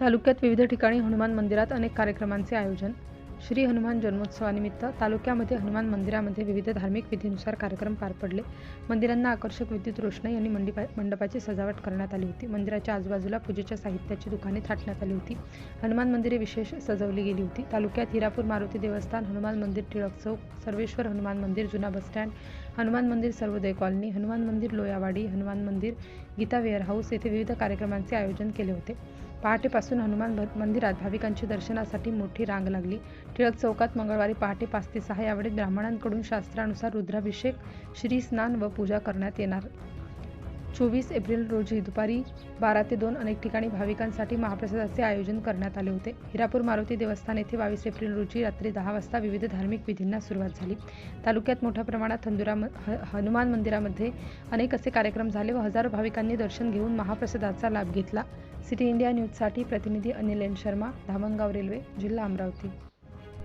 तालुक्यात विविध ठिकाणी हनुमान मंदिरात अनेक कार्यक्रमांचे आयोजन. श्री हनुमान जन्मोत्सवानिमित्त तालुक्यामध्ये हनुमान मंदिरामध्ये विविध धार्मिक विधीनुसार कार्यक्रम पार पडले. मंदिरांना आकर्षक विद्युत रोषणाई आणि मंडिपा मंडपाची सजावट करण्यात आली होती. मंदिराच्या आजूबाजूला पूजेच्या साहित्याची दुकाने थाटण्यात आली होती. हनुमान मंदिरे विशेष सजवली गेली होती. तालुक्यात हिरापूर मारुती देवस्थान हनुमान मंदिर टिळक चौक सर्वेश्वर हनुमान मंदिर जुना बसस्टँड हनुमान मंदिर सर्वोदय कॉलनी हनुमान मंदिर लोयावाडी हनुमान मंदिर गीता वेअरहाऊस येथे विविध कार्यक्रमांचे आयोजन केले होते. पहाटेपासून हनुमान मंदिरात भाविकांची दर्शनासाठी मोठी रांग लागली. टिळक चौकात मंगळवारी पहाटे पाच ते सहा यावेळी ब्राह्मणांकडून शास्त्रानुसार रुद्राभिषेक श्रीस्नान व पूजा करण्यात येणार. चोवीस एप्रिल रोजी दुपारी बारा ते दोन अनेक ठिकाणी भाविकांसाठी महाप्रसादाचे आयोजन करण्यात आले होते. हिरापूर मारुती देवस्थान येथे बावीस एप्रिल रोजी रात्री दहा वाजता विविध धार्मिक विधींना सुरुवात झाली. तालुक्यात मोठ्या प्रमाणात हंदुरा ह- हनुमान मंदिरामध्ये अनेक असे कार्यक्रम झाले व हजारो भाविकांनी दर्शन घेऊन महाप्रसादाचा लाभ घेतला. सिटी इंडिया न्यूजसाठी प्रतिनिधी अनिल एन शर्मा धामणगाव रेल्वे जिल्हा अमरावती.